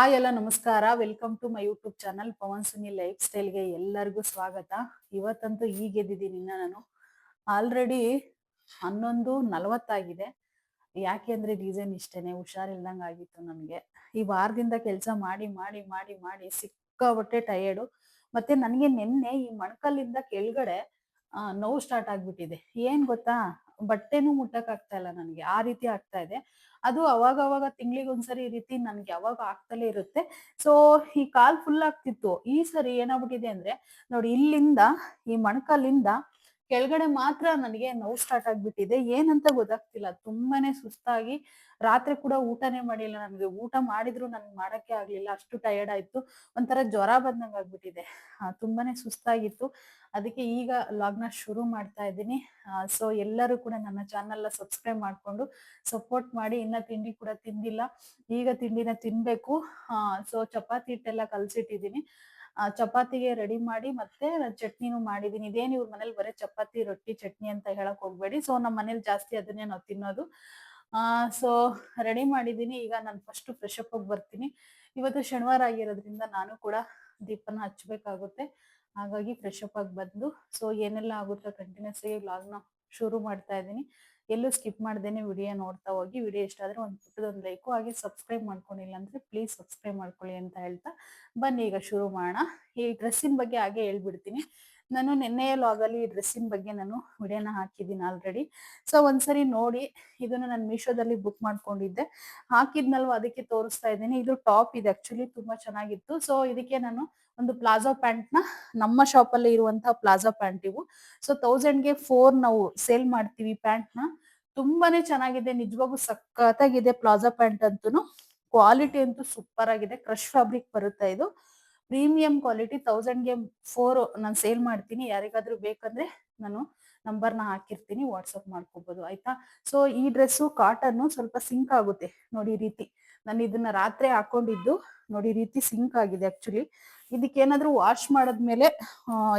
Hi ಎಲ್ಲ, ನಮಸ್ಕಾರ. Welcome to my YouTube channel Pavan Suni life ಸ್ಟೈಲ್ಗೆ ಎಲ್ಲರಿಗೂ ಸ್ವಾಗತ. ಇವತ್ತಂತೂ ಈಗ ಇನ್ನ ನಾನು. ಆಲ್ರೆಡಿ ಹನ್ನೊಂದು ನಲವತ್ತಾಗಿದೆ. ಯಾಕೆ ಅಂದ್ರೆ ರೀಸನ್ ಇಷ್ಟೇನೆ, ಹುಷಾರಿಲ್ದಂಗೆ ಆಗಿತ್ತು ನನಗೆ ಈ ವಾರದಿಂದ ಕೆಲಸ ಮಾಡಿ ಮಾಡಿ ಮಾಡಿ ಮಾಡಿ ಸಿಕ್ಕಾಬಟ್ಟೆ ಟಯರ್ಡು ಮತ್ತೆ ನನಗೆ ನಿನ್ನೆ ಈ ಮಣಕಲ್ಲಿಂದ ಕೆಳಗಡೆ ನೋವು ಸ್ಟಾರ್ಟ್ ಆಗ್ಬಿಟ್ಟಿದೆ. ಏನ್ ಗೊತ್ತಾ? ಬಟ್ಟೆನೂ ಮುಟ್ಟಕ್ ಆಗ್ತಾ ಇಲ್ಲ ನನಗೆ. ಆ ರೀತಿ ಆಗ್ತಾ ಇದೆ. ಅದು ಅವಾಗ ಅವಾಗ ತಿಂಗಳಿಗೆ ಒಂದ್ಸರಿ ಈ ರೀತಿ ನನ್ಗೆ ಯಾವಾಗ ಆಗ್ತಲೇ ಇರುತ್ತೆ. ಸೊ ಈ ಕಾಲ್ ಫುಲ್ ಆಗ್ತಿತ್ತು. ಈ ಸರಿ ಏನಾಗ್ಬಿಟ್ಟಿದೆ ಅಂದ್ರೆ, ನೋಡಿ ಇಲ್ಲಿಂದ, ಈ ಮಣಕಲ್ಲಿಂದ ಕೆಳಗಡೆ ಮಾತ್ರ ನನಗೆ ನೋವು ಸ್ಟಾರ್ಟ್ ಆಗ್ಬಿಟ್ಟಿದೆ. ಏನಂತ ಗೊತ್ತಾಗ್ತಿಲ್ಲ. ತುಂಬಾನೇ ಸುಸ್ತಾಗಿ ರಾತ್ರಿ ಕೂಡ ಊಟನೇ ಮಾಡಿಲ್ಲ. ನನಗೆ ಊಟ ಮಾಡಿದ್ರು ನನ್ಗೆ ಮಾಡಕ್ಕೆ ಆಗ್ಲಿಲ್ಲ. ಅಷ್ಟು ಟಯರ್ಡ್ ಆಯ್ತು. ಒಂಥರ ಜ್ವರ ಬಂದಂಗ್ ಆಗ್ಬಿಟ್ಟಿದೆ. ತುಂಬಾನೇ ಸುಸ್ತಾಗಿತ್ತು. ಅದಕ್ಕೆ ಈಗ ಲಾಗ್ನ ಶುರು ಮಾಡ್ತಾ ಇದ್ದೀನಿ. ಸೊ ಎಲ್ಲರೂ ಕೂಡ ನನ್ನ ಚಾನಲ್ ಸಬ್ಸ್ಕ್ರೈಬ್ ಮಾಡ್ಕೊಂಡು ಸಪೋರ್ಟ್ ಮಾಡಿ. ಇನ್ನ ತಿಂಡಿ ಕೂಡ ತಿಂದಿಲ್ಲ. ಈಗ ತಿಂಡಿನ ತಿನ್ಬೇಕು. ಸೊ ಚಪಾತಿ ಹಿಟ್ಟೆಲ್ಲ ಕಲ್ಸಿಟ್ಟಿದ್ದೀನಿ. ಚಪಾತಿಗೆ ರೆಡಿ ಮಾಡಿ ಮತ್ತೆ ಚಟ್ನಿನೂ ಮಾಡಿದೀನಿ ಇದೇನು ಇವ್ರ ಮನೇಲಿ ಬರೀ ಚಪಾತಿ, ರೊಟ್ಟಿ, ಚಟ್ನಿ ಅಂತ ಹೇಳಕ್ ಹೋಗ್ಬೇಡಿ. ಸೊ ನಮ್ಮ ಮನೇಲಿ ಜಾಸ್ತಿ ಅದನ್ನೇ ನಾವು ತಿನ್ನೋದು. ಆ ಸೊ ರೆಡಿ ಮಾಡಿದೀನಿ ಈಗ ನಾನು ಫಸ್ಟ್ ಫ್ರೆಶ್ ಅಪ್ ಹೋಗಿ ಬರ್ತೀನಿ. ಇವತ್ತು ಶನಿವಾರ ಆಗಿರೋದ್ರಿಂದ ನಾನು ಕೂಡ ದೀಪನ ಹಚ್ಬೇಕಾಗುತ್ತೆ. ಹಾಗಾಗಿ ಫ್ರೆಶ್ ಅಪ್ ಆಗಿ ಬಂದು ಸೊ ಏನೆಲ್ಲ ಆಗುತ್ತೋ ಕಂಟಿನ್ಯೂಸ್ ಆಗಿ ವ್ಲಾಗ್ನ ಶುರು ಮಾಡ್ತಾ ಇದ್ದೀನಿ. ಎಲ್ಲೂ ಸ್ಕಿಪ್ ಮಾಡ್ದೇನೆ ವಿಡಿಯೋ ನೋಡ್ತಾ ಹೋಗಿ. ವಿಡಿಯೋ ಇಷ್ಟ ಆದ್ರೆ ಒಂದು ಪುಟ್ಟದೊಂದು ಲೈಕು ಹಾಗೆ ಸಬ್ಸ್ಕ್ರೈಬ್ ಮಾಡ್ಕೊಂಡಿಲ್ಲ ಅಂದ್ರೆ ಪ್ಲೀಸ್ ಸಬ್ಸ್ಕ್ರೈಬ್ ಮಾಡ್ಕೊಳ್ಳಿ ಅಂತ ಹೇಳ್ತಾ ಬನ್ನಿ. ಈಗ ಶುರು ಮಾಡೋಣ. ಈ ಡ್ರೆಸ್ಸಿನ ಬಗ್ಗೆ ಹಾಗೆ ಹೇಳ್ಬಿಡ್ತೀನಿ. ನಾನು ನಿನ್ನೆಯ ಲಾಗಲ್ಲಿ ಈ ಡ್ರೆಸ್ಸಿನ ಬಗ್ಗೆ ನಾನು ವಿಡಿಯೋನ ಹಾಕಿದ್ದೀನಿ ಆಲ್ರೆಡಿ ಸೊ ಒಂದ್ಸರಿ ನೋಡಿ, ಇದನ್ನು ನಾನು ಮೀಶೋದಲ್ಲಿ ಬುಕ್ ಮಾಡ್ಕೊಂಡಿದ್ದೆ. ಹಾಕಿದ್ನಲ್ವ? ಅದಕ್ಕೆ ತೋರಿಸ್ತಾ ಇದ್ದೀನಿ. ಇದು ಟಾಪ್ ಇದೆ ಆಕ್ಚುಲಿ ತುಂಬಾ ಚೆನ್ನಾಗಿತ್ತು. ಸೊ ಇದಕ್ಕೆ ನಾನು ಒಂದು ಪ್ಲಾಜೋ ಪ್ಯಾಂಟ್ನ ನಮ್ಮ ಶಾಪ್ ಅಲ್ಲಿ ಇರುವಂತಹ ಪ್ಲಾಜೋ ಪ್ಯಾಂಟ್ ಇವು. ಸೊ ತೌಸಂಡ್ಗೆ ಫೋರ್ ನಾವು ಸೇಲ್ ಮಾಡ್ತೀವಿ ಪ್ಯಾಂಟ್ನ. ತುಂಬಾನೇ ಚೆನ್ನಾಗಿದೆ ನಿಜವಾಗೂ ಸಖತ್ತಾಗಿದೆ ಪ್ಲಾಜೋ ಪ್ಯಾಂಟ್ ಅಂತೂ ಕ್ವಾಲಿಟಿ ಅಂತೂ ಸೂಪರ್ ಆಗಿದೆ ಕ್ರಶ್ ಫ್ಯಾಬ್ರಿಕ್ ಬರುತ್ತೆ ಇದು. ಪ್ರೀಮಿಯಂ ಕ್ವಾಲಿಟಿ ತೌಸಂಡ್ಗೆ ಫೋರ್ ನಾನು ಸೇಲ್ ಮಾಡ್ತೀನಿ. ಯಾರಿಗಾದ್ರೂ ಬೇಕಂದ್ರೆ ನಾನು ನಂಬರ್ನ ಹಾಕಿರ್ತೀನಿ, ವಾಟ್ಸಪ್ ಮಾಡ್ಕೋಬಹುದು ಆಯ್ತಾ? ಸೊ ಈ ಡ್ರೆಸ್ಸು ಕಾಟನ್ ಸ್ವಲ್ಪ ಸಿಂಕ್ ಆಗುತ್ತೆ. ನೋಡಿ ರೀತಿ. ನಾನು ಇದನ್ನ ರಾತ್ರಿ ಹಾಕೊಂಡಿದ್ದು, ನೋಡಿ ರೀತಿ ಸಿಂಕ್ ಆಗಿದೆ ಆಕ್ಚುಲಿ. ಇದಕ್ಕೆ ಏನಾದ್ರು ವಾಶ್ ಮಾಡದ್ಮೇಲೆ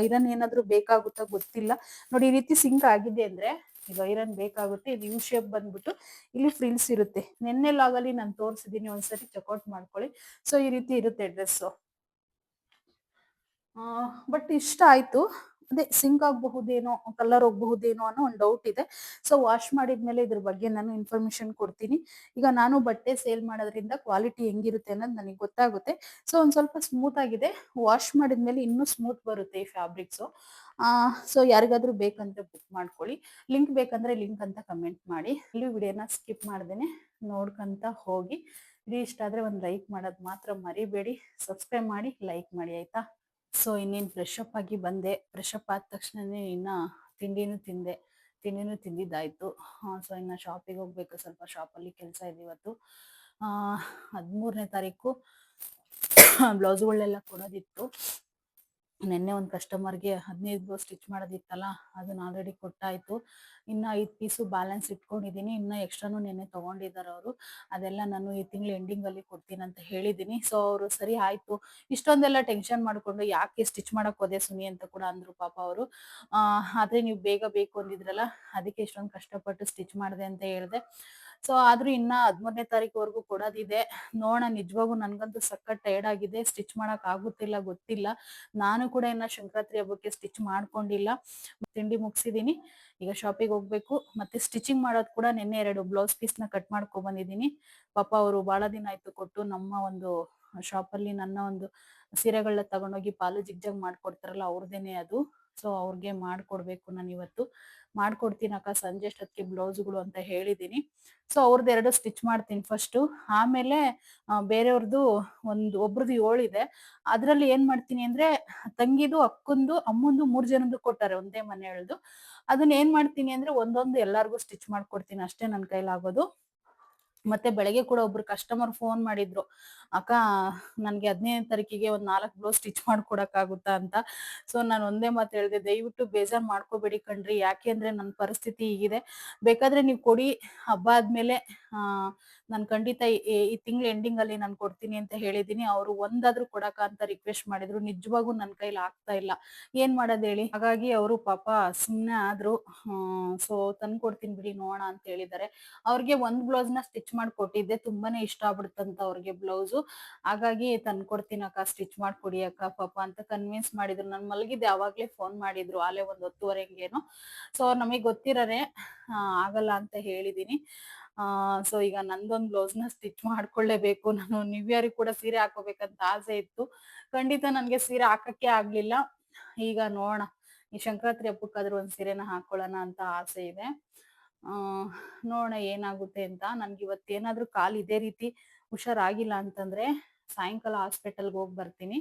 ಐರನ್ ಏನಾದ್ರೂ ಬೇಕಾಗುತ್ತಾ ಗೊತ್ತಿಲ್ಲ. ನೋಡಿ ಈ ರೀತಿ ಸಿಂಕ್ ಆಗಿದೆ ಅಂದ್ರೆ, ಇದು ಐರನ್ ಬೇಕಾಗುತ್ತೆ, ಇದು ಯು ಶೇಪ್ ಬಂದ್ಬಿಟ್ಟು ಇಲ್ಲಿ ಫ್ರಿಲ್ಸ್ ಇರುತ್ತೆ. ನಿನ್ನೆ ಲಾಗಲ್ಲಿ ನಾನು ತೋರಿಸಿದೀನಿ ಒಂದ್ಸರಿ ಚೆಕ್ಔಟ್ ಮಾಡ್ಕೊಳ್ಳಿ. ಸೊ ಈ ರೀತಿ ಇರುತ್ತೆ ಡ್ರೆಸ್ಸು. ಬಟ್ ಇಷ್ಟ ಆಯ್ತು. ಅದೇ ಸಿಂಕ್ ಆಗಬಹುದೇನೋ ಕಲರ್ ಹೋಗಬಹುದೇನೋ ಅನ್ನೋ ಒಂದು ಡೌಟ್ ಇದೆ. ಸೊ ವಾಶ್ ಮಾಡಿದ್ಮೇಲೆ ಇದ್ರ ಬಗ್ಗೆ ನಾನು ಇನ್ಫಾರ್ಮೇಶನ್ ಕೊಡ್ತೀನಿ. ಈಗ ನಾನು ಬಟ್ಟೆ ಸೇಲ್ ಮಾಡೋದ್ರಿಂದ ಕ್ವಾಲಿಟಿ ಹೆಂಗಿರುತ್ತೆ ಅನ್ನೋದು ನನಗೆ ಗೊತ್ತಾಗುತ್ತೆ. ಸೊ ಒಂದು ಸ್ವಲ್ಪ ಸ್ಮೂತ್ ಆಗಿದೆ. ವಾಶ್ ಮಾಡಿದ್ಮೇಲೆ ಇನ್ನೂ ಸ್ಮೂತ್ ಬರುತ್ತೆ ಈ ಫ್ಯಾಬ್ರಿಕ್ಸು ಸೊ ಯಾರಿಗಾದ್ರೂ ಬೇಕಂದ್ರೆ ಬುಕ್ ಮಾಡ್ಕೊಳ್ಳಿ. ಲಿಂಕ್ ಬೇಕಂದ್ರೆ ಲಿಂಕ್ ಅಂತ ಕಮೆಂಟ್ ಮಾಡಿ. ಇಲ್ಲಿ ವಿಡಿಯೋನ ಸ್ಕಿಪ್ ಮಾಡ್ದೇನೆ. ನೋಡ್ಕೊಂತ ಹೋಗಿ. ಇದು ಇಷ್ಟ ಆದ್ರೆ ಒಂದು ಲೈಕ್ ಮಾಡೋದು ಮಾತ್ರ ಮರಿಬೇಡಿ. ಸಬ್ಸ್ಕ್ರೈಬ್ ಮಾಡಿ ಲೈಕ್ ಮಾಡಿ, ಆಯ್ತಾ? ಸೊ ಇನ್ನೇನು ಫ್ರೆಶ್ ಆಗಿ ಬಂದೆ. ಫ್ರೆಶ್ ಆದ ತಕ್ಷಣನೇ ಇನ್ನ ತಿಂಡಿನೂ ತಿಂದೆ. ತಿಂಡಿನೂ ತಿಂದಿದ್ದಾಯಿತು. ಸೊ ಇನ್ನು ಶಾಪಿಗೆ ಹೋಗ್ಬೇಕು. ಸ್ವಲ್ಪ ಶಾಪಲ್ಲಿ ಕೆಲಸ ಇದೆ ಇವತ್ತು. ಹದಿಮೂರನೇ ತಾರೀಕು ಬ್ಲೌಸ್ಗಳೆಲ್ಲ ಕೊಡೋದಿತ್ತು. ನಿನ್ನೆ ಒಂದು ಕಸ್ಟಮರ್ಗೆ ಹದಿನೈದು ಸ್ಟಿಚ್ ಮಾಡೋದಿತ್ತಲ್ಲ ಅದನ್ನ ಆಲ್ರೆಡಿ ಕೊಟ್ಟಾಯ್ತು. ಇನ್ನು ಐದು ಪೀಸು ಬ್ಯಾಲೆನ್ಸ್ ಇಟ್ಕೊಂಡಿದ್ದೀನಿ ಇನ್ನು ಎಕ್ಸ್ಟ್ರಾನು ನೆನ್ನೆ ತಗೊಂಡಿದ್ದಾರೆ ಅವರು. ಅದೆಲ್ಲ ನಾನು ಈ ತಿಂಗಳು ಎಂಡಿಂಗಲ್ಲಿ ಕೊಡ್ತೀನಿ ಅಂತ ಹೇಳಿದ್ದೀನಿ ಸೊ ಅವರು ಸರಿ ಆಯಿತು. ಇಷ್ಟೊಂದೆಲ್ಲ ಟೆನ್ಷನ್ ಮಾಡಿಕೊಂಡು ಯಾಕೆ ಸ್ಟಿಚ್ ಮಾಡಕ್ ಹೋದೆ ಸುನಿ ಅಂತ ಕೂಡ ಅಂದ್ರು ಪಾಪ ಅವರು. ಆದರೆ ನೀವು ಬೇಗ ಬೇಕು ಅಂದಿದ್ರಲ್ಲ, ಅದಕ್ಕೆ ಇಷ್ಟೊಂದು ಕಷ್ಟಪಟ್ಟು ಸ್ಟಿಚ್ ಮಾಡಿದೆ ಅಂತ ಹೇಳಿದೆ. ಸೊ ಆದ್ರೂ ಇನ್ನ ಹದಿಮೂರನೇ ತಾರೀಕುವರೆಗೂ ಕೊಡೋದಿದೆ. ನೋಡ ನಿಜವಾಗೂ ನನ್ಗಂತೂ ಸಖತ್ ಟೈರ್ಡ್ ಆಗಿದೆ. ಸ್ಟಿಚ್ ಮಾಡಕ್ ಆಗುತ್ತಿಲ್ಲ, ಗೊತ್ತಿಲ್ಲ. ನಾನು ಕೂಡ ಇನ್ನ ಸಂಕ್ರಾಂತಿ ಹಬ್ಬಕ್ಕೆ ಸ್ಟಿಚ್ ಮಾಡ್ಕೊಂಡಿಲ್ಲ. ತಿಂಡಿ ಮುಗಿಸಿದೀನಿ. ಈಗ ಶಾಪಿಗೆ ಹೋಗ್ಬೇಕು. ಮತ್ತೆ ಸ್ಟಿಚಿಂಗ್ ಮಾಡೋದು ಕೂಡ ನಿನ್ನೆ ಎರಡು ಬ್ಲೌಸ್ ಪೀಸ್ನ ಕಟ್ ಮಾಡ್ಕೊಂಡ್ ಬಂದಿದ್ದೀನಿ ಪಾಪ ಅವರು ಬಹಳ ದಿನ ಆಯ್ತು ಕೊಟ್ಟು ನಮ್ಮ ಒಂದು ಶಾಪಲ್ಲಿ ನನ್ನ ಒಂದು ಸೀರೆಗಳನ್ನ ತಗೊಂಡೋಗಿ ಪಾಲು ಜಿಗ್ಜಾಗ್ ಮಾಡ್ಕೊಡ್ತಾರಲ್ಲ ಅವ್ರದೇನೆ ಅದು. ಸೊ ಅವ್ರಿಗೆ ಮಾಡ್ಕೊಡ್ಬೇಕು ನಾನು ಇವತ್ತು. ಮಾಡ್ಕೊಡ್ತೀನಿ ಅಕ್ಕ ಸಂಜೆ ಅಷ್ಟೊತ್ತಿಗೆ ಬ್ಲೌಸ್ಗಳು ಅಂತ ಹೇಳಿದ್ದೀನಿ ಸೊ ಅವ್ರದ್ದು ಎರಡು ಸ್ಟಿಚ್ ಮಾಡ್ತೀನಿ ಫಸ್ಟು. ಆಮೇಲೆ ಬೇರೆಯವ್ರದ್ದು ಒಂದು ಒಬ್ರದ್ದು ಏಳಿದೆ. ಅದರಲ್ಲಿ ಏನು ಮಾಡ್ತೀನಿ ಅಂದ್ರೆ ತಂಗಿದು, ಅಕ್ಕಂದು, ಅಮ್ಮಂದು ಮೂರು ಜನದ್ದು ಕೊಟ್ಟಾರೆ ಒಂದೇ ಮನೆಯಳ್ದು. ಅದನ್ನ ಏನು ಮಾಡ್ತೀನಿ ಅಂದ್ರೆ ಒಂದೊಂದು ಎಲ್ಲರಿಗೂ ಸ್ಟಿಚ್ ಮಾಡ್ಕೊಡ್ತೀನಿ. ಅಷ್ಟೇ ನನ್ನ ಕೈಲಾಗೋದು. ಮತ್ತೆ ಬೆಳಗ್ಗೆ ಕೂಡ ಒಬ್ರು ಕಸ್ಟಮರ್ ಫೋನ್ ಮಾಡಿದ್ರು, ಅಕ್ಕ, ನನ್ಗೆ ಹದಿನೈದನೇ ತಾರೀಕಿಗೆ ಒಂದ್ ನಾಲ್ಕು ಬ್ಲೌಸ್ ಸ್ಟಿಚ್ ಮಾಡ್ಕೊಡಕ್ಕಾಗುತ್ತಾ ಅಂತ. ಸೊ ನಾನು ಒಂದೇ ಮಾತು ಹೇಳಿದೆ, ದಯವಿಟ್ಟು ಬೇಜಾರ್ ಮಾಡ್ಕೋಬೇಡಿ ಕಣ್ರಿ, ಯಾಕೆ ಅಂದ್ರೆ ನನ್ನ ಪರಿಸ್ಥಿತಿ ಹೀಗಿದೆ. ಬೇಕಾದ್ರೆ ನೀವು ಕೊಡಿ ಹಬ್ಬ ಆದ್ಮೇಲೆ, ಆ, ನಾನು ಖಂಡಿತ ಈ ತಿಂಗಳ ಎಂಡಿಂಗ್ ಅಲ್ಲಿ ನಾನು ಕೊಡ್ತೀನಿ ಅಂತ ಹೇಳಿದೀನಿ ಅವರು ಒಂದಾದ್ರೂ ಕೊಡಕ ಅಂತ ರಿಕ್ವೆಸ್ಟ್ ಮಾಡಿದ್ರು. ನಿಜವಾಗೂ ನನ್ನ ಕೈಲಿ ಆಗ್ತಾ ಇಲ್ಲ. ಏನ್ ಮಾಡೋದು ಹೇಳಿ? ಹಾಗಾಗಿ ಅವರು ಪಾಪ ಸುಮ್ನೆ ಆದ್ರು ಸೊ ತಂದ್ಕೊಡ್ತೀನಿ ಬಿಡಿ ನೋಡೋಣ ಅಂತ ಹೇಳಿದ್ದಾರೆ. ಅವ್ರಿಗೆ ಒಂದ್ ಬ್ಲೌಸ್ನ ಸ್ಟಿಚ್ ಸ್ಟಿಚ್ ಮಾಡಿ ಕೊಟ್ಟಿದ್ದೆ, ತುಂಬಾನೇ ಇಷ್ಟ ಆಗ್ಬಿಡ್ತಂತ ಅವ್ರಿಗೆ ಬ್ಲೌಸು ಹಾಗಾಗಿ ತಂದ್ಕೊಡ್ತೀನಿ ಅಕ್ಕ ಸ್ಟಿಚ್ ಮಾಡ್ಕೊಡಿ ಅಕ್ಕ, ಪಾಪ ಅಂತ ಕನ್ವಿನ್ಸ್ ಮಾಡಿದ್ರು. ನಾನು ಮಲಗಿದ್ದೆ, ಅವಾಗ್ಲೇ ಫೋನ್ ಮಾಡಿದ್ರು, ಆಲೆ ಒಂದ್ ಹತ್ತುವರೆ ಹಿಂಗೇನು ಸೊ ನಮಗೆ ಗೊತ್ತಿರಾರೆ ಆಗಲ್ಲ ಅಂತ ಹೇಳಿದೀನಿ. ಆ ಸೊ ಈಗ ನಂದೊಂದ್ ಬ್ಲೌಸ್ನ ಸ್ಟಿಚ್ ಮಾಡ್ಕೊಳ್ಳೇಬೇಕು. ನಾನು ಇಯರ್ ಕೂಡ ಸೀರೆ ಹಾಕೋಬೇಕಂತ ಆಸೆ ಇತ್ತು. ಖಂಡಿತ ನನ್ಗೆ ಸೀರೆ ಹಾಕಕ್ಕೆ ಆಗ್ಲಿಲ್ಲ. ಈಗ ನೋಡೋಣ, ಈ ಸಂಕ್ರಾಂತಿ ಹಬ್ಬಕ್ಕಾದ್ರೂ ಒಂದ್ ಸೀರೆನ ಹಾಕೊಳ್ಳೋಣ ಅಂತ ಆಸೆ ಇದೆ. ನೋಡೋಣ ಏನಾಗುತ್ತೆ ಅಂತ. ನನ್ಗೆ ಇವತ್ತೇನಾದ್ರೂ ಕಾಲ್ ಇದೇ ರೀತಿ ಹುಷಾರಾಗಿಲ್ಲ ಅಂತಂದ್ರೆ ಸಾಯಂಕಾಲ ಹಾಸ್ಪಿಟಲ್ಗೆ ಹೋಗಿ ಬರ್ತೀನಿ.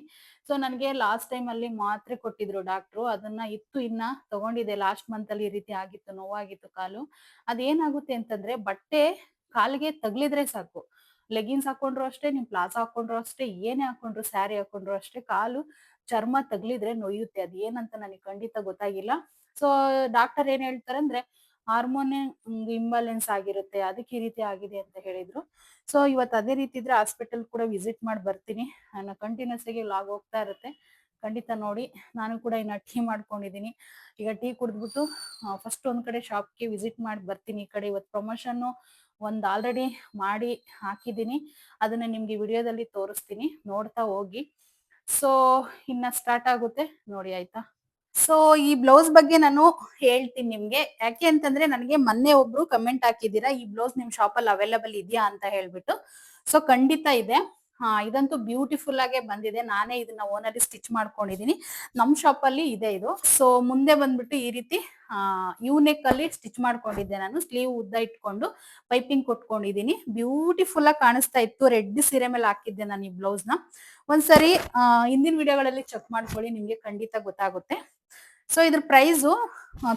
ಸೊ ನನಗೆ ಲಾಸ್ಟ್ ಟೈಮ್ ಅಲ್ಲಿ ಮಾತ್ರೆ ಕೊಟ್ಟಿದ್ರು ಡಾಕ್ಟ್ರು ಅದನ್ನ ಇತ್ತು ಇನ್ನ ತಗೊಂಡಿದೆ ಲಾಸ್ಟ್ ಮಂತ್ ಅಲ್ಲಿ ಈ ರೀತಿ ಆಗಿತ್ತು, ನೋವಾಗಿತ್ತು ಕಾಲು. ಅದೇನಾಗುತ್ತೆ ಅಂತಂದ್ರೆ ಬಟ್ಟೆ ಕಾಲಿಗೆ ತಗ್ಲಿದ್ರೆ ಸಾಕು. ಲೆಗಿನ್ಸ್ ಹಾಕೊಂಡ್ರು ಅಷ್ಟೇ ನಿಮ್ ಪ್ಲಾಸ್ ಹಾಕೊಂಡ್ರು ಅಷ್ಟೇ, ಏನೇ ಹಾಕೊಂಡ್ರು ಸ್ಯಾರಿ ಹಾಕೊಂಡ್ರು ಅಷ್ಟೇ, ಕಾಲು ಚರ್ಮ ತಗ್ಲಿದ್ರೆ ನೋಯುತ್ತೆ. ಅದ್ ಏನಂತ ನನಗೆ ಖಂಡಿತ ಗೊತ್ತಾಗಿಲ್ಲ. ಸೊ ಡಾಕ್ಟರ್ ಏನ್ ಹೇಳ್ತಾರೆ ಅಂದ್ರೆ ಹಾರ್ಮೋನ್ ಇಂಬ್ಯಾಲೆನ್ಸ್ ಆಗಿರುತ್ತೆ, ಅದಕ್ಕೆ ಈ ರೀತಿ ಆಗಿದೆ ಅಂತ ಹೇಳಿದ್ರು. ಸೊ ಇವತ್ತು ಅದೇ ರೀತಿ ಇದ್ರೆ ಹಾಸ್ಪಿಟಲ್ ಕೂಡ ವಿಸಿಟ್ ಮಾಡಿ ಬರ್ತೀನಿ. ನಾನು ಕಂಟಿನ್ಯೂಸ್ ಆಗಿ ಲಾಗ್ ಹೋಗ್ತಾ ಇರುತ್ತೆ. ಖಂಡಿತ ನೋಡಿ, ನಾನು ಕೂಡ ಇನ್ನ ಟೀ ಮಾಡ್ಕೊಂಡಿದೀನಿ ಈಗ ಟೀ ಕುಡಿದ್ಬಿಟ್ಟು ಫಸ್ಟ್ ಒಂದ್ ಕಡೆ ಶಾಪ್ಗೆ ವಿಸಿಟ್ ಮಾಡಿ ಬರ್ತೀನಿ ಈ ಕಡೆ. ಇವತ್ತು ಪ್ರಮೋಷನ್ ಒಂದ್ ಆಲ್ರೆಡಿ ಮಾಡಿ ಹಾಕಿದೀನಿ ಅದನ್ನ ನಿಮ್ಗೆ ವಿಡಿಯೋದಲ್ಲಿ ತೋರಿಸ್ತೀನಿ. ನೋಡ್ತಾ ಹೋಗಿ. ಸೊ ಇನ್ನ ಸ್ಟಾರ್ಟ್ ಆಗುತ್ತೆ. ನೋಡಿ, ಆಯ್ತಾ? ಸೊ ಈ ಬ್ಲೌಸ್ ಬಗ್ಗೆ ನಾನು ಹೇಳ್ತೀನಿ ನಿಮ್ಗೆ. ಯಾಕೆ ಅಂತಂದ್ರೆ ನನಗೆ ಮೊನ್ನೆ ಒಬ್ರು ಕಮೆಂಟ್ ಹಾಕಿದ್ದೀರಾ, ಈ ಬ್ಲೌಸ್ ನಿಮ್ ಶಾಪ್ ಅಲ್ಲಿ ಅವೈಲಬಲ್ ಇದೆಯಾ ಅಂತ ಹೇಳ್ಬಿಟ್ಟು. ಸೊ ಖಂಡಿತ ಇದೆ. ಹಾ, ಇದಂತೂ ಬ್ಯೂಟಿಫುಲ್ ಆಗೇ ಬಂದಿದೆ. ನಾನೇ ಇದನ್ನ ಓನಲ್ಲಿ ಸ್ಟಿಚ್ ಮಾಡ್ಕೊಂಡಿದೀನಿ. ನಮ್ ಶಾಪ್ ಅಲ್ಲಿ ಇದೆ ಇದು. ಸೊ ಮುಂದೆ ಬಂದ್ಬಿಟ್ಟು ಈ ರೀತಿ ಯೂನೆಕ್ ಅಲ್ಲಿ ಸ್ಟಿಚ್ ಮಾಡ್ಕೊಂಡಿದ್ದೆ ನಾನು. ಸ್ಲೀವ್ ಉದ್ದ ಇಟ್ಕೊಂಡು ಪೈಪಿಂಗ್ ಕೊಟ್ಕೊಂಡಿದೀನಿ. ಬ್ಯೂಟಿಫುಲ್ ಆಗಿ ಕಾಣಿಸ್ತಾ ಇತ್ತು. ರೆಡ್ ಸೀರೆ ಮೇಲೆ ಹಾಕಿದ್ದೆ ನಾನು ಈ ಬ್ಲೌಸ್ನ. ಒಂದ್ಸರಿ ಹಿಂದಿನ ವಿಡಿಯೋಗಳಲ್ಲಿ ಚೆಕ್ ಮಾಡ್ಕೊಳ್ಳಿ. ನಿಮ್ಗೆ ಖಂಡಿತ ಗೊತ್ತಾಗುತ್ತೆ. ಸೊ ಇದ್ರ ಪ್ರೈಸು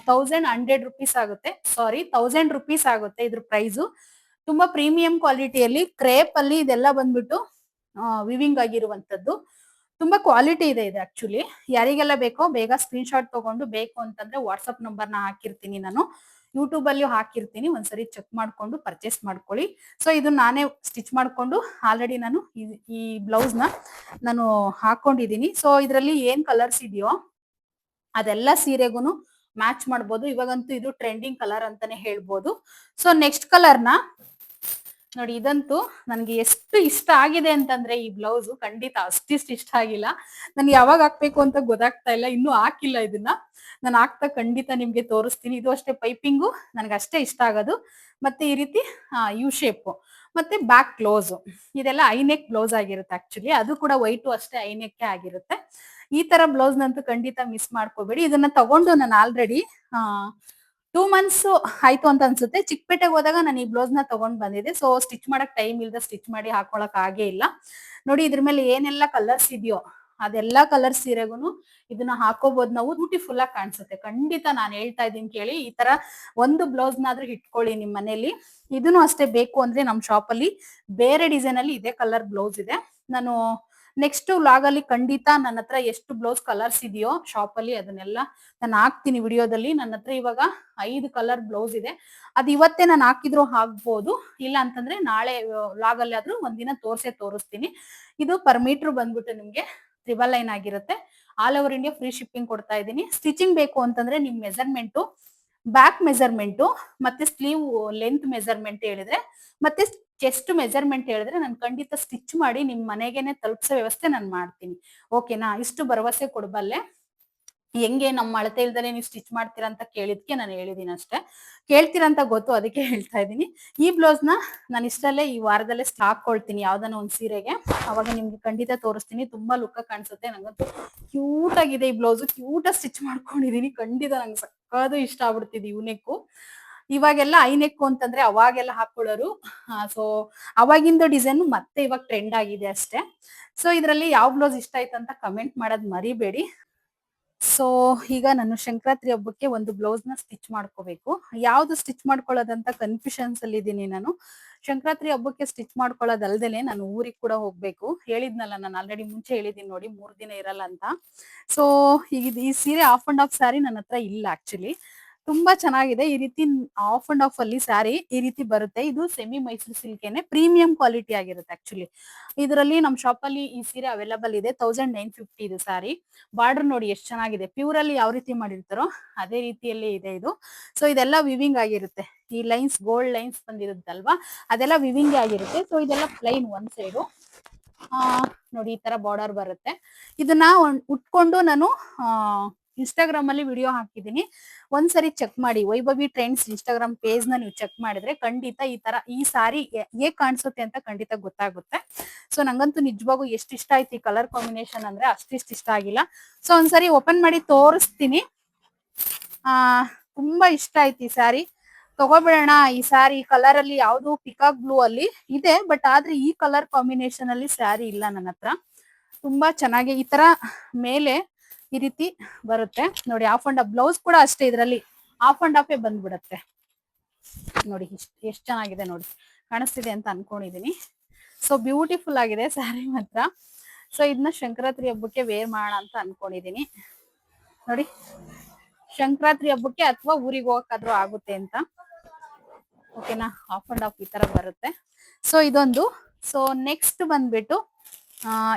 ತೌಸಂಡ್ ಹಂಡ್ರೆಡ್ ರುಪೀಸ್ ಆಗುತ್ತೆ. ಸಾರಿ ತೌಸಂಡ್ ರುಪೀಸ್ ಆಗುತ್ತೆ ಇದ್ರ ಪ್ರೈಸು ತುಂಬಾ ಪ್ರೀಮಿಯಂ ಕ್ವಾಲಿಟಿಯಲ್ಲಿ ಕ್ರೇಪ್ ಅಲ್ಲಿ ಇದೆಲ್ಲ ಬಂದ್ಬಿಟ್ಟು ವಿವಿಂಗ್ ಆಗಿರುವಂತದ್ದು ತುಂಬಾ ಕ್ವಾಲಿಟಿ ಇದೆ ಇದು ಆಕ್ಚುಲಿ ಯಾರಿಗೆಲ್ಲ ಬೇಕೋ ಬೇಗ ಸ್ಕ್ರೀನ್ ಶಾಟ್ ತಗೊಂಡು ಬೇಕು ಅಂತಂದ್ರೆ ವಾಟ್ಸಪ್ ನಂಬರ್ನ ಹಾಕಿರ್ತೀನಿ ನಾನು. ಯೂಟ್ಯೂಬ್ ಅಲ್ಲಿ ಹಾಕಿರ್ತೀನಿ. ಒಂದ್ಸರಿ ಚೆಕ್ ಮಾಡ್ಕೊಂಡು ಪರ್ಚೇಸ್ ಮಾಡ್ಕೊಳ್ಳಿ. ಸೊ ಇದು ನಾನೇ ಸ್ಟಿಚ್ ಮಾಡ್ಕೊಂಡು ಆಲ್ರೆಡಿ ನಾನು ಈ- ಈ ಬ್ಲೌಸ್ನ ನಾನು ಹಾಕೊಂಡಿದ್ದೀನಿ. ಸೊ ಇದರಲ್ಲಿ ಏನ್ ಕಲರ್ಸ್ ಇದೆಯೋ ಅದೆಲ್ಲ ಸೀರೆಗೂ ಮ್ಯಾಚ್ ಮಾಡ್ಬೋದು. ಇವಾಗಂತೂ ಇದು ಟ್ರೆಂಡಿಂಗ್ ಕಲರ್ ಅಂತಾನೆ ಹೇಳ್ಬೋದು. ಸೊ ನೆಕ್ಸ್ಟ್ ಕಲರ್ನ ನೋಡಿ, ಇದಂತೂ ನನಗೆ ಎಷ್ಟು ಇಷ್ಟ ಆಗಿದೆ ಅಂತಂದ್ರೆ ಈ ಬ್ಲೌಸ್ ಖಂಡಿತ ಅಷ್ಟಿಷ್ಟು ಇಷ್ಟ ಆಗಿಲ್ಲ. ನನ್ಗೆ ಯಾವಾಗ ಹಾಕ್ಬೇಕು ಅಂತ ಗೊತ್ತಾಗ್ತಾ ಇಲ್ಲ, ಇನ್ನೂ ಹಾಕಿಲ್ಲ ಇದನ್ನ. ನಾನು ಹಾಕ್ತಾ ಖಂಡಿತ ನಿಮ್ಗೆ ತೋರಿಸ್ತೀನಿ. ಇದು ಅಷ್ಟೇ ಪೈಪಿಂಗು ನನಗೆ ಅಷ್ಟೇ ಇಷ್ಟ ಆಗೋದು. ಮತ್ತೆ ಈ ರೀತಿ ಯು ಶೇಪ್ ಮತ್ತೆ ಬ್ಯಾಕ್ ಕ್ಲೋಸ್ ಇದೆಲ್ಲ ಐನೆಕ್ ಬ್ಲೌಸ್ ಆಗಿರುತ್ತೆ ಆಕ್ಚುಲಿ ಅದು ಕೂಡ ವೈಟು ಅಷ್ಟೇ ಐನೆಕ್ ಆಗಿರುತ್ತೆ. ಈ ತರ ಬ್ಲೌಸ್ ನಂತೂ ಖಂಡಿತ ಮಿಸ್ ಮಾಡ್ಕೋಬೇಡಿ. ಇದನ್ನ ತಗೊಂಡು ನಾನು ಆಲ್ರೆಡಿ ಟೂ ಮಂತ್ಸ್ ಆಯ್ತು ಅಂತ ಅನ್ಸುತ್ತೆ. ಚಿಕ್ಕಪೇಟೆಗೆ ಹೋದಾಗ ನಾನು ಈ ಬ್ಲೌಸ್ನ ತಗೊಂಡ್ ಬಂದಿದ್ದೆ. ಸೊ ಸ್ಟಿಚ್ ಮಾಡಕ್ ಟೈಮ್ ಇಲ್ಲದ ಸ್ಟಿಚ್ ಮಾಡಿ ಹಾಕೊಳಕ್ ಆಗೇ ಇಲ್ಲ. ನೋಡಿ ಇದ್ರ ಮೇಲೆ ಏನೆಲ್ಲ ಕಲರ್ಸ್ ಇದೆಯೋ ಅದೆಲ್ಲಾ ಕಲರ್ ಸೀರೆಗೂ ಇದನ್ನ ಹಾಕೋಬಹುದು ನಾವು ಬ್ಯೂಟಿಫುಲ್ ಆಗಿ ಕಾಣಿಸುತ್ತೆ. ಖಂಡಿತ ನಾನು ಹೇಳ್ತಾ ಇದ್ದೀನಿ ಕೇಳಿ. ಈ ತರ ಒಂದು ಬ್ಲೌಸ್ ನಾದ್ರೂ ಇಟ್ಕೊಳ್ಳಿ ನಿಮ್ ಮನೇಲಿ. ಇದನ್ನು ಅಷ್ಟೇ ಬೇಕು ಅಂದ್ರೆ ನಮ್ ಶಾಪ್ ಅಲ್ಲಿ ಬೇರೆ ಡಿಸೈನ್ ಅಲ್ಲಿ ಇದೇ ಕಲರ್ ಬ್ಲೌಸ್ ಇದೆ. ನಾನು ನೆಕ್ಸ್ಟ್ ಲಾಗ್ ಅಲ್ಲಿ ಖಂಡಿತ ನನ್ನ ಹತ್ರ ಎಷ್ಟು ಬ್ಲೌಸ್ ಕಲರ್ಸ್ ಇದೆಯೋ ಶಾಪ್ ಅಲ್ಲಿ ಅದನ್ನೆಲ್ಲ ನಾನು ಹಾಕ್ತೀನಿ ವಿಡಿಯೋದಲ್ಲಿ. ನನ್ನ ಹತ್ರ ಇವಾಗ ಐದು ಕಲರ್ ಬ್ಲೌಸ್ ಇದೆ. ಅದು ಇವತ್ತೇ ನಾನು ಹಾಕಿದ್ರು ಹಾಕ್ಬೋದು ಇಲ್ಲ ಅಂತಂದ್ರೆ ನಾಳೆ ಲಾಗ್ ಅಲ್ಲಿ ಆದ್ರೂ ಒಂದಿನ ತೋರ್ಸೆ ತೋರಿಸ್ತೀನಿ. ಇದು ಪರ್ ಮೀಟರ್ ಬಂದ್ಬಿಟ್ಟು ನಿಮ್ಗೆ ತ್ರಿಬಲ್ ಲೈನ್ ಆಗಿರುತ್ತೆ. All over India free shipping ಕೊಡ್ತಾ ಇದ್ದೀನಿ. ಸ್ಟಿಚಿಂಗ್ ಬೇಕು ಅಂತಂದ್ರೆ ನಿಮ್ ಮೆಜರ್ಮೆಂಟು ಬ್ಯಾಕ್ ಮೆಜರ್ಮೆಂಟು ಮತ್ತೆ ಸ್ಲೀವ್ ಲೆಂತ್ ಮೆಜರ್ಮೆಂಟ್ ಹೇಳಿದ್ರೆ, ಮತ್ತೆ ಚೆಸ್ಟ್ ಮೆಜರ್ಮೆಂಟ್ ಹೇಳಿದ್ರೆ ನಾನು ಖಂಡಿತ ಸ್ಟಿಚ್ ಮಾಡಿ ನಿಮ್ ಮನೆಗೆನೆ ತಲುಪಿಸೋ ವ್ಯವಸ್ಥೆ ನಾನು ಮಾಡ್ತೀನಿ. ಓಕೆನಾ ಇಷ್ಟು ಭರವಸೆ ಕೊಡಬಲ್ಲೆ ಹೆಂಗೆ ನಮ್ಮ ಅಳತೆ ಇಲ್ದಲೆ ನೀವು ಸ್ಟಿಚ್ ಮಾಡ್ತೀರಾ ಅಂತ ಕೇಳಿದ್ಕೆ ನಾನು ಹೇಳಿದೀನಿ ಅಷ್ಟೇ. ಕೇಳ್ತೀರಾ ಅಂತ ಗೊತ್ತು, ಅದಕ್ಕೆ ಹೇಳ್ತಾ ಇದ್ದೀನಿ. ಈ ಬ್ಲೌಸ್ನ ನಾನು ಇಷ್ಟಲ್ಲೇ ಈ ವಾರದಲ್ಲೇ ಸ್ಟಾಕ್ ಕೊಳ್ತೀನಿ ಯಾವ್ದಾನ ಒಂದ್ ಸೀರೆಗೆ. ಅವಾಗ ನಿಮ್ಗೆ ಖಂಡಿತ ತೋರಿಸ್ತೀನಿ. ತುಂಬಾ ಲುಕ್ ಕಾಣಿಸುತ್ತೆ. ನಂಗಂತೂ ಕ್ಯೂಟ್ ಆಗಿದೆ ಈ ಬ್ಲೌಸ್. ಕ್ಯೂಟ್ ಸ್ಟಿಚ್ ಮಾಡ್ಕೊಂಡಿದೀನಿ. ಖಂಡಿತ ನಂಗೆ ಸಕ್ಕದು ಇಷ್ಟ ಆಗ್ಬಿಡ್ತಿದೆ ಇವ್ನೆಕ್ಕು ಇವಾಗೆಲ್ಲ ಐನೆಕ್ಕು ಅಂತಂದ್ರೆ ಅವಾಗೆಲ್ಲ ಹಾಕೊಳ್ಳೋರು ಸೊ ಅವಾಗಿಂದ ಡಿಸೈನ್ ಮತ್ತೆ ಇವಾಗ ಟ್ರೆಂಡ್ ಆಗಿದೆ ಅಷ್ಟೇ. ಸೊ ಇದರಲ್ಲಿ ಯಾವ ಬ್ಲೌಸ್ ಇಷ್ಟ ಆಯ್ತು ಅಂತ ಕಮೆಂಟ್ ಮಾಡೋದ್ ಮರಿಬೇಡಿ. ಸೊ ಈಗ ನಾನು ಸಂಕ್ರಾಂತಿ ಹಬ್ಬಕ್ಕೆ ಒಂದು ಬ್ಲೌಸ್ನ ಸ್ಟಿಚ್ ಮಾಡ್ಕೋಬೇಕು. ಯಾವ್ದು ಸ್ಟಿಚ್ ಮಾಡ್ಕೊಳ್ಳೋದಂತ ಕನ್ಫ್ಯೂಷನ್ಸ್ ಅಲ್ಲಿ ಇದ್ದೀನಿ ನಾನು. ಸಂಕ್ರಾಂತಿ ಹಬ್ಬಕ್ಕೆ ಸ್ಟಿಚ್ ಮಾಡ್ಕೊಳ್ಳೋದಲ್ದೇನೆ ನಾನು ಊರಿಗೆ ಕೂಡ ಹೋಗ್ಬೇಕು. ಹೇಳಿದ್ನಲ್ಲ, ನಾನು ಆಲ್ರೆಡಿ ಮುಂಚೆ ಹೇಳಿದೀನಿ ನೋಡಿ, ಮೂರ್ ದಿನ ಇರಲ್ಲ ಅಂತ. ಸೊ ಈಗ ಈ ಸೀರೆ ಆಫ್ ಅಂಡ್ ಆಫ್ ಸ್ಯಾರಿ ನನ್ನ ಹತ್ರ ಇಲ್ಲ ಆಕ್ಚುಲಿ ತುಂಬಾ ಚೆನ್ನಾಗಿದೆ. ಈ ರೀತಿ ಆಫ್ ಅಂಡ್ ಆಫ್ ಅಲ್ಲಿ ಸ್ಯಾರಿ ಈ ರೀತಿ ಬರುತ್ತೆ. ಇದು ಸೆಮಿ ಮೈಸೂರು ಸಿಲ್ಕೇನೆ ಪ್ರೀಮಿಯಂ ಕ್ವಾಲಿಟಿ ಆಗಿರುತ್ತೆ ಆಕ್ಚುಲಿ. ಇದರಲ್ಲಿ ನಮ್ಮ ಶಾಪ್ ಅಲ್ಲಿ ಈ ಸೀರೆ ಅವೈಲಬಲ್ ಇದೆ. ತೌಸಂಡ್ ನೈನ್ ಫಿಫ್ಟಿ ಇದು ಸ್ಯಾರಿ. ಬಾರ್ಡರ್ ನೋಡಿ ಎಷ್ಟು ಚೆನ್ನಾಗಿದೆ. ಪ್ಯೂರ್ ಅಲ್ಲಿ ಯಾವ ರೀತಿ ಮಾಡಿರ್ತಾರೋ ಅದೇ ರೀತಿಯಲ್ಲಿ ಇದೆ ಇದು. ಸೊ, ಇದೆಲ್ಲ ವಿವಿಂಗ್ ಆಗಿರುತ್ತೆ. ಈ ಲೈನ್ಸ್, ಗೋಲ್ಡ್ ಲೈನ್ಸ್ ಬಂದಿರುತ್ತಲ್ವಾ? ಅದೆಲ್ಲ ವಿವಿಂಗ್ ಆಗಿರುತ್ತೆ. ಸೊ, ಇದೆಲ್ಲ ಪ್ಲೈನ್ ಒಂದ್ ಸೈಡು. ನೋಡಿ ಈ ತರ ಬಾರ್ಡರ್ ಬರುತ್ತೆ. ಇದನ್ನ ಉಟ್ಕೊಂಡು ನಾನು ಇನ್ಸ್ಟಾಗ್ರಾಮ್ ಅಲ್ಲಿ ವಿಡಿಯೋ ಹಾಕಿದೀನಿ ಒಂದ್ಸರಿ ಚೆಕ್ ಮಾಡಿ. ವೈಭವಿ ಟ್ರೆಂಡ್ಸ್ ಇನ್ಸ್ಟಾಗ್ರಾಮ್ ಪೇಜ್ನ ನೀವು ಚೆಕ್ ಮಾಡಿದ್ರೆ ಖಂಡಿತ ಈ ತರ, ಈ ಸಾರಿ ಹೇಗ್ ಕಾಣಿಸುತ್ತೆ ಅಂತ ಖಂಡಿತ ಗೊತ್ತಾಗುತ್ತೆ. ಸೊ ನಂಗಂತೂ ನಿಜವಾಗೂ ಎಷ್ಟು ಇಷ್ಟ ಆಯ್ತು ಈ ಕಲರ್ ಕಾಂಬಿನೇಷನ್ ಅಂದ್ರೆ ಅಷ್ಟಿಷ್ಟ ಇಷ್ಟ ಆಗಿಲ್ಲ. ಸೊ ಒಂದ್ಸರಿ ಓಪನ್ ಮಾಡಿ ತೋರಿಸ್ತೀನಿ. ಆ, ತುಂಬಾ ಇಷ್ಟ ಆಯ್ತು ಈ ಸಾರಿ. ತಗೋಬಿಡೋಣ. ಈ ಸಾರಿ ಕಲರ್ ಅಲ್ಲಿ ಯಾವ್ದು ಪಿಕಾಕ್ ಬ್ಲೂ ಅಲ್ಲಿ ಇದೆ ಬಟ್ ಆದ್ರೆ ಈ ಕಲರ್ ಕಾಂಬಿನೇಷನ್ ಅಲ್ಲಿ ಸ್ಯಾರಿ ಇಲ್ಲ ನನ್ನ ಹತ್ರ. ತುಂಬಾ ಚೆನ್ನಾಗಿ ಈ ತರ ಮೇಲೆ ಈ ರೀತಿ ಬರುತ್ತೆ. ನೋಡಿ ಆಫ್ ಅಂಡ್ ಆಫ್ ಬ್ಲೌಸ್ ಕೂಡ ಅಷ್ಟೇ ಇದರಲ್ಲಿ. ಆಫ್ ಅಂಡ್ ಆಫೇ ಬಂದ್ಬಿಡತ್ತೆ. ನೋಡಿ, ಇಷ್ಟು, ಎಷ್ಟು ಚೆನ್ನಾಗಿದೆ ನೋಡಿ. ಕಾಣಿಸ್ತಿದೆ ಅಂತ ಅನ್ಕೊಂಡಿದೀನಿ. ಸೊ ಬ್ಯೂಟಿಫುಲ್ ಆಗಿದೆ ಸ್ಯಾರಿ ಮಾತ್ರ. ಸೊ ಇದನ್ನ ಸಂಕ್ರಾಂತಿ ಹಬ್ಬಕ್ಕೆ ವೇರ್ ಮಾಡೋಣ ಅಂತ ಅನ್ಕೊಂಡಿದೀನಿ. ನೋಡಿ ಸಂಕ್ರಾಂತಿ ಹಬ್ಬಕ್ಕೆ ಅಥವಾ ಊರಿಗೆ ಹೋಗಕ್ಕಾದ್ರೂ ಆಗುತ್ತೆ ಅಂತ. ಓಕೆನಾ ಆಫ್ ಅಂಡ್ ಆಫ್ ಈ ತರ ಬರುತ್ತೆ. ಸೊ ಇದೊಂದು. ಸೊ ನೆಕ್ಸ್ಟ್ ಬಂದ್ಬಿಟ್ಟು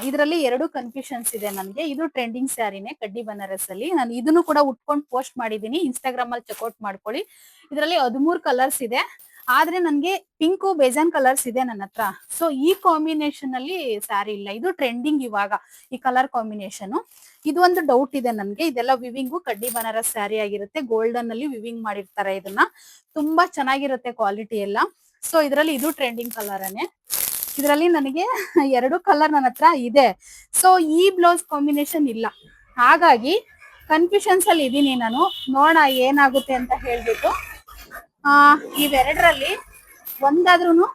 ಇದರಲ್ಲಿ ಎರಡು ಕನ್ಫ್ಯೂಷನ್ಸ್ ಇದೆ ನನಗೆ. ಇದು ಟ್ರೆಂಡಿಂಗ್ ಸ್ಯಾರಿನೇ ಕಡ್ಡಿ ಬನಾರಸ್ ಅಲ್ಲಿ ನಾನು ಇದನ್ನು ಕೂಡ ಉಟ್ಕೊಂಡು ಪೋಸ್ಟ್ ಮಾಡಿದ್ದೀನಿ ಇನ್ಸ್ಟಾಗ್ರಾಮ್ ಅಲ್ಲಿ ಚೆಕ್ಔಟ್ ಮಾಡ್ಕೊಳ್ಳಿ. ಇದರಲ್ಲಿ ಹದಿಮೂರು ಕಲರ್ಸ್ ಇದೆ. ಆದ್ರೆ ನನಗೆ ಪಿಂಕು ಬೇಜಾನ್ ಕಲರ್ಸ್ ಇದೆ ನನ್ನ ಹತ್ರ. ಸೊ ಈ ಕಾಂಬಿನೇಷನ್ ಅಲ್ಲಿ ಸ್ಯಾರಿ ಇಲ್ಲ. ಇದು ಟ್ರೆಂಡಿಂಗ್ ಇವಾಗ, ಈ ಕಲರ್ ಕಾಂಬಿನೇಷನ್ ಇದು ಒಂದು ಡೌಟ್ ಇದೆ ನನಗೆ. ಇದೆಲ್ಲ ವಿವಿಂಗು ಕಡ್ಡಿ ಬನಾರಸ್ ಸ್ಯಾರಿ ಆಗಿರುತ್ತೆ. ಗೋಲ್ಡನ್ ಅಲ್ಲಿ ವಿವಿಂಗ್ ಮಾಡಿರ್ತಾರೆ ಇದನ್ನ. ತುಂಬಾ ಚೆನ್ನಾಗಿರುತ್ತೆ ಕ್ವಾಲಿಟಿ ಎಲ್ಲ. ಸೊ ಇದರಲ್ಲಿ ಇದು ಟ್ರೆಂಡಿಂಗ್ ಕಲರನೇ ಇದರಲ್ಲಿ ನನಗೆ ಎರಡು ಕಲರ್ ನನ್ನ ಹತ್ರ ಇದೆ. ಸೊ ಈ ಬ್ಲೌಸ್ ಕಾಂಬಿನೇಷನ್ ಇಲ್ಲ. ಹಾಗಾಗಿ ಕನ್ಫ್ಯೂಷನ್ಸ್ ಅಲ್ಲಿ ಇದೀನಿ ನಾನು. ನೋಡೋಣ ಏನಾಗುತ್ತೆ ಅಂತ ಹೇಳ್ಬಿಟ್ಟು. ಆ, ಇವೆರಡರಲ್ಲಿ ಒಂದಾದ್ರೂ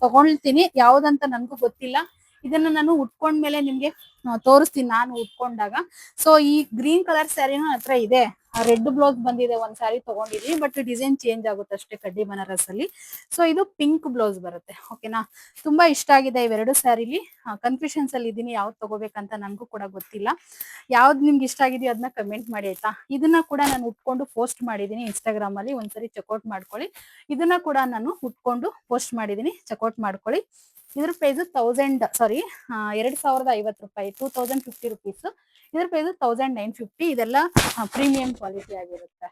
ತಗೊಳ್ತೀನಿ. ಯಾವ್ದಂತ ನನ್ಗೂ ಗೊತ್ತಿಲ್ಲ. ಇದನ್ನ ನಾನು ಉಟ್ಕೊಂಡ್ಮೇಲೆ ನಿಮ್ಗೆ ತೋರಿಸ್ತೀನಿ ನಾನು ಉಟ್ಕೊಂಡಾಗ. ಸೊ ಈ ಗ್ರೀನ್ ಕಲರ್ ಸ್ಯಾರಿನೂ ಹತ್ರ ಇದೆ. ರೆಡ್ ಬ್ಲೌಸ್ ಬಂದಿದೆ ಒಂದ್ ಸಾರಿ ತಗೊಂಡಿದೀನಿ ಬಟ್ ಡಿಸೈನ್ ಚೇಂಜ್ ಆಗುತ್ತೆ ಅಷ್ಟೇ ಕಡ್ಡಿ ಬನಾರಸ್ ಅಲ್ಲಿ ಸೊ ಇದು ಪಿಂಕ್ ಬ್ಲೌಸ್ ಬರುತ್ತೆ ಓಕೆನಾ ತುಂಬಾ ಇಷ್ಟ ಆಗಿದೆ ಇವೆರಡು ಸ್ಯಾರಿಲಿ ಕನ್ಫ್ಯೂಷನ್ಸ್ ಅಲ್ಲಿ ಇದೀನಿ, ಯಾವ್ದು ತಗೋಬೇಕಂತ ನನ್ಗೂ ಕೂಡ ಗೊತ್ತಿಲ್ಲ. ಯಾವ್ದು ನಿಮ್ಗೆ ಇಷ್ಟ ಆಗಿದೆಯೋ ಅದನ್ನ ಕಮೆಂಟ್ ಮಾಡಿ, ಆಯ್ತಾ? ಇದನ್ನ ಕೂಡ ನಾನು ಉಟ್ಕೊಂಡು ಪೋಸ್ಟ್ ಮಾಡಿದೀನಿ ಇನ್ಸ್ಟಾಗ್ರಾಮ್ ಅಲ್ಲಿ, ಒಂದ್ಸರಿ ಚೆಕ್ಔಟ್ ಮಾಡ್ಕೊಳ್ಳಿ. ಇದನ್ನ ಕೂಡ ನಾನು ಉಟ್ಕೊಂಡು ಪೋಸ್ಟ್ ಮಾಡಿದೀನಿ ಚೆಕ್ಔಟ್ ಮಾಡ್ಕೊಳ್ಳಿ. ಇದ್ರ ಪ್ರೈಸ್ ತೌಸಂಡ್ ಸಾರಿ ಎರಡ್ ಸಾವಿರದ ಐವತ್ತು ರೂಪಾಯಿ ಟೂ ತೌಸಂಡ್ ಫಿಫ್ಟಿ ರುಪೀಸ್ ಇದ್ರ ಪ್ರೈಸ್ ತೌಸಂಡ್ ನೈನ್ ಫಿಫ್ಟಿ ಇದೆಲ್ಲ ಪ್ರೀಮಿಯಂ ಕ್ವಾಲಿಟಿ ಆಗಿರುತ್ತೆ.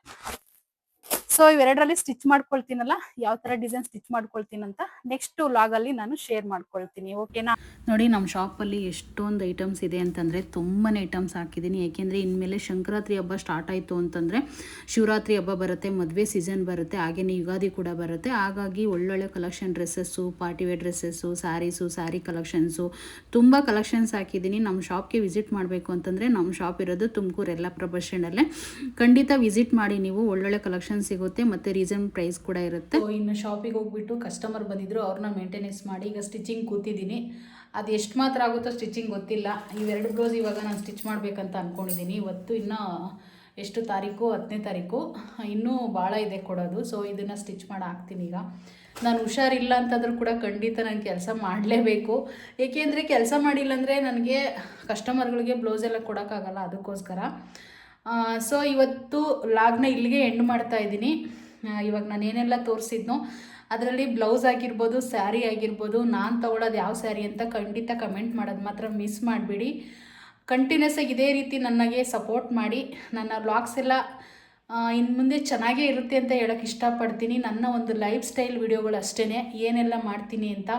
ಸೊ ಇವೆರಡರಲ್ಲಿ ಸ್ಟಿಚ್ ಮಾಡ್ಕೊಳ್ತೀನಲ್ಲ, ಯಾವ ತರ ಡಿಸೈನ್ ಸ್ಟಿಚ್ ಮಾಡ್ಕೊಳ್ತೀನಿ ಅಂತ ನೆಕ್ಸ್ಟ್ ವ್ಲಾಗ್ ಅಲ್ಲಿ ನಾನು ಶೇರ್ ಮಾಡ್ಕೊಳ್ತೀನಿ ಓಕೆನಾ ನೋಡಿ ನಮ್ಮ ಶಾಪಲ್ಲಿ ಎಷ್ಟೊಂದು ಐಟಮ್ಸ್ ಇದೆ ಅಂತಂದರೆ ತುಂಬಾನೇ ಐಟಮ್ಸ್ ಹಾಕಿದ್ದೀನಿ. ಏಕೆಂದರೆ ಇನ್ಮೇಲೆ ಸಂಕ್ರಾಂತಿ ಹಬ್ಬ ಸ್ಟಾರ್ಟ್ ಆಯಿತು ಅಂತಂದರೆ ಶಿವರಾತ್ರಿ ಹಬ್ಬ ಬರುತ್ತೆ, ಮದುವೆ ಸೀಸನ್ ಬರುತ್ತೆ, ಹಾಗೇನೇ ಯುಗಾದಿ ಕೂಡ ಬರುತ್ತೆ. ಹಾಗಾಗಿ ಒಳ್ಳೊಳ್ಳೆ collection dresses party wear dresses saris sari collections ತುಂಬ ಕಲೆಕ್ಷನ್ಸ್ ಹಾಕಿದ್ದೀನಿ. ನಮ್ಮ ಶಾಪ್ಗೆ ವಿಸಿಟ್ ಮಾಡಬೇಕು ಅಂತಂದರೆ ನಮ್ಮ ಶಾಪ್ ಇರೋದು ತುಮಕೂರು ಎಲ್ಲ ಬಸ್ ಸ್ಟ್ಯಾಂಡಲ್ಲೇ ಖಂಡಿತ ವಿಸಿಟ್ ಮಾಡಿ ನೀವು, ಒಳ್ಳೊಳ್ಳೆ ಕಲೆಕ್ಷನ್ಸ್ ಮತ್ತು ರೀಸನ್ ಪ್ರೈಸ್ ಕೂಡ ಇರುತ್ತೆ. ಇನ್ನು ಶಾಪಿಗೆ ಹೋಗ್ಬಿಟ್ಟು ಕಸ್ಟಮರ್ ಬಂದಿದ್ರು ಅವ್ರನ್ನ ಮೇಂಟೆನೆನ್ಸ್ ಮಾಡಿ, ಈಗ ಸ್ಟಿಚಿಂಗ್ ಕೂತಿದ್ದೀನಿ. ಅದು ಎಷ್ಟು ಮಾತ್ರ ಆಗುತ್ತೋ ಸ್ಟಿಚಿಂಗ್ ಗೊತ್ತಿಲ್ಲ. ಇವೆರಡು ಬ್ಲೌಸ್ ಇವಾಗ ನಾನು ಸ್ಟಿಚ್ ಮಾಡಬೇಕಂತ ಅಂದ್ಕೊಂಡಿದ್ದೀನಿ ಇವತ್ತು ಇನ್ನು ಎಷ್ಟು ತಾರೀಕು? ಹತ್ತನೇ ತಾರೀಕು. ಇನ್ನೂ ಭಾಳ ಇದೆ ಕೊಡೋದು. ಸೊ ಇದನ್ನು ಸ್ಟಿಚ್ ಮಾಡಿ ಹಾಕ್ತೀನಿ ಈಗ. ನಾನು ಹುಷಾರಿಲ್ಲ ಅಂತಂದ್ರೂ ಕೂಡ ಖಂಡಿತ ನಾನು ಕೆಲಸ ಮಾಡಲೇಬೇಕು. ಏಕೆಂದರೆ ಕೆಲಸ ಮಾಡಿಲ್ಲ ಅಂದರೆ ನನಗೆ ಕಸ್ಟಮರ್ಗಳಿಗೆ ಬ್ಲೌಸ್ ಎಲ್ಲ ಕೊಡೋಕ್ಕಾಗಲ್ಲ. ಅದಕ್ಕೋಸ್ಕರ. ಸೊ ಇವತ್ತು ಲಾಗ್ನ ಇಲ್ಲಿಗೆ ಎಂಡ್ ಮಾಡ್ತಾ ಇದ್ದೀನಿ. ಇವಾಗ ನಾನು ಏನೆಲ್ಲ ತೋರಿಸಿದ್ನೋ, ಅದರಲ್ಲಿ ಬ್ಲೌಸ್ ಆಗಿರ್ಬೋದು ಸ್ಯಾರಿ ಆಗಿರ್ಬೋದು, ನಾನು ತೊಗೊಳೋದು ಯಾವ ಸ್ಯಾರಿ ಅಂತ ಖಂಡಿತ ಕಮೆಂಟ್ ಮಾಡೋದು ಮಾತ್ರ ಮಿಸ್ ಮಾಡಬೇಡಿ. ಕಂಟಿನ್ಯೂಸ್ ಆಗಿ ಇದೇ ರೀತಿ ನನಗೆ ಸಪೋರ್ಟ್ ಮಾಡಿ, ನನ್ನ ಬ್ಲಾಗ್ಸ್ ಎಲ್ಲ ಇನ್ನು ಮುಂದೆ ಚೆನ್ನಾಗೇ ಇರುತ್ತೆ ಅಂತ ಹೇಳೋಕ್ಕೆ ಇಷ್ಟಪಡ್ತೀನಿ. ನನ್ನ ಒಂದು ಲೈಫ್ ಸ್ಟೈಲ್ ವಿಡಿಯೋಗಳು ಅಷ್ಟೇ ಏನೆಲ್ಲ ಮಾಡ್ತೀನಿ ಅಂತ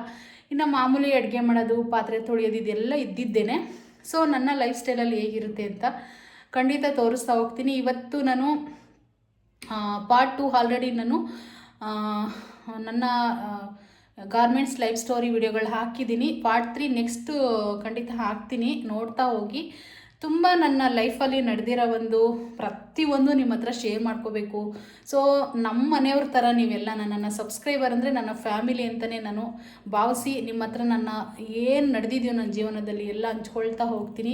ಇನ್ನು ಮಾಮೂಲಿ ಅಡುಗೆ ಮಾಡೋದು, ಪಾತ್ರೆ ತೊಳೆಯೋದು, ಇದೆಲ್ಲ ಇದ್ದಿದ್ದೇನೆ. ಸೊ ನನ್ನ ಲೈಫ್ ಸ್ಟೈಲಲ್ಲಿ ಹೇಗಿರುತ್ತೆ ಅಂತ ಖಂಡಿತ ತೋರಿಸ್ತಾ ಹೋಗ್ತೀನಿ. ಇವತ್ತು ನಾನು ಪಾರ್ಟ್ ಟು ಆಲ್ರೆಡಿ ನಾನು ನನ್ನ ಗಾರ್ಮೆಂಟ್ಸ್ ಲೈಫ್ ಸ್ಟೋರಿ ವಿಡಿಯೋಗಳು ಹಾಕಿದ್ದೀನಿ. ಪಾರ್ಟ್ ತ್ರೀ ನೆಕ್ಸ್ಟು ಖಂಡಿತ ಹಾಕ್ತೀನಿ. ನೋಡ್ತಾ ಹೋಗಿ. ತುಂಬ ನನ್ನ ಲೈಫಲ್ಲಿ ನಡೆದಿರೋ ಒಂದು ಪ್ರತಿಯೊಂದು ನಿಮ್ಮ ಹತ್ರ ಶೇರ್ ಮಾಡ್ಕೋಬೇಕು. ಸೊ ನಮ್ಮ ಮನೆಯವ್ರ ಥರ ನೀವೆಲ್ಲ ನನ್ನನ್ನು ಸಬ್ಸ್ಕ್ರೈಬರ್ ಅಂದರೆ ನನ್ನ ಫ್ಯಾಮಿಲಿ ಅಂತಲೇ ನಾನು ಭಾವಿಸಿ ನಿಮ್ಮ ಹತ್ರ ನನ್ನ ಏನು ನಡೆದಿದೆಯೋ ನನ್ನ ಜೀವನದಲ್ಲಿ ಎಲ್ಲ ಹಂಚ್ಕೊಳ್ತಾ ಹೋಗ್ತೀನಿ.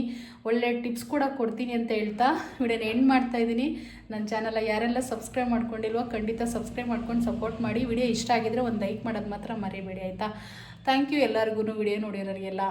ಒಳ್ಳೆ ಟಿಪ್ಸ್ ಕೂಡ ಕೊಡ್ತೀನಿ ಅಂತ ಹೇಳ್ತಾ ವಿಡಿಯೋನ ಎಂಡ್ ಮಾಡ್ತಾ ಇದ್ದೀನಿ. ನನ್ನ ಚಾನಲ್ ಯಾರೆಲ್ಲ ಸಬ್ಸ್ಕ್ರೈಬ್ ಮಾಡ್ಕೊಂಡಿಲ್ವೋ ಖಂಡಿತ ಸಬ್ಸ್ಕ್ರೈಬ್ ಮಾಡ್ಕೊಂಡು ಸಪೋರ್ಟ್ ಮಾಡಿ. ವಿಡಿಯೋ ಇಷ್ಟ ಆಗಿದ್ರೆ ಒಂದು ಲೈಕ್ ಮಾಡೋದು ಮಾತ್ರ ಮರಿಬೇಡಿ, ಆಯಿತಾ? ಥ್ಯಾಂಕ್ ಯು ಎಲ್ಲರಿಗೂ ವಿಡಿಯೋ ನೋಡಿರೋರಿಗೆಲ್ಲ.